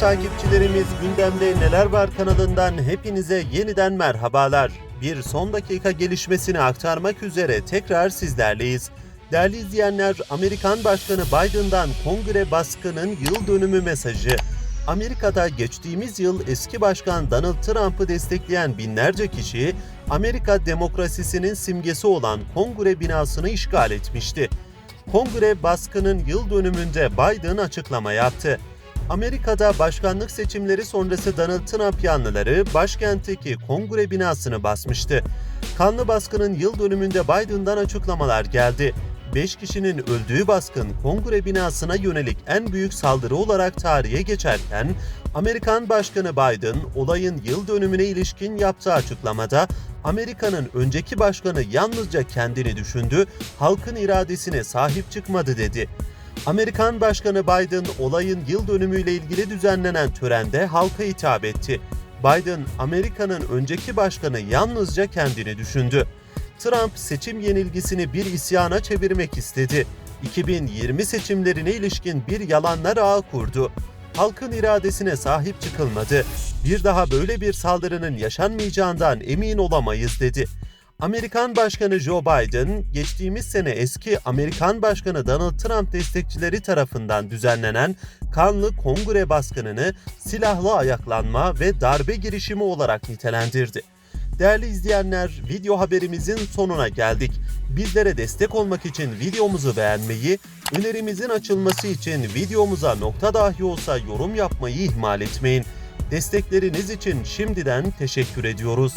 Değerli takipçilerimiz gündemde neler var kanalından hepinize yeniden merhabalar. Bir son dakika gelişmesini aktarmak üzere tekrar sizlerleyiz. Değerli izleyenler, Amerikan Başkanı Biden'dan kongre baskının yıl dönümü mesajı. Amerika'da geçtiğimiz yıl eski başkan Donald Trump'ı destekleyen binlerce kişi Amerika demokrasisinin simgesi olan kongre binasını işgal etmişti. Kongre baskının yıl dönümünde Biden açıklama yaptı. Amerika'da başkanlık seçimleri sonrası Donald Trump yanlıları başkentteki kongre binasını basmıştı. Kanlı baskının yıl dönümünde Biden'dan açıklamalar geldi. 5 kişinin öldüğü baskın kongre binasına yönelik en büyük saldırı olarak tarihe geçerken, Amerikan Başkanı Biden olayın yıl dönümüne ilişkin yaptığı açıklamada Amerika'nın önceki başkanı yalnızca kendini düşündü, halkın iradesine sahip çıkmadı dedi. Amerikan Başkanı Biden olayın yıl dönümüyle ilgili düzenlenen törende halka hitap etti. Biden, Amerika'nın önceki başkanı yalnızca kendini düşündü. Trump seçim yenilgisini bir isyana çevirmek istedi. 2020 seçimlerine ilişkin bir yalanlar ağı kurdu. Halkın iradesine sahip çıkılmadı. Bir daha böyle bir saldırının yaşanmayacağından emin olamayız dedi. Amerikan Başkanı Joe Biden, geçtiğimiz sene eski Amerikan Başkanı Donald Trump destekçileri tarafından düzenlenen kanlı kongre baskınını silahlı ayaklanma ve darbe girişimi olarak nitelendirdi. Değerli izleyenler, video haberimizin sonuna geldik. Bizlere destek olmak için videomuzu beğenmeyi, önerimizin açılması için videomuza nokta dahi olsa yorum yapmayı ihmal etmeyin. Destekleriniz için şimdiden teşekkür ediyoruz.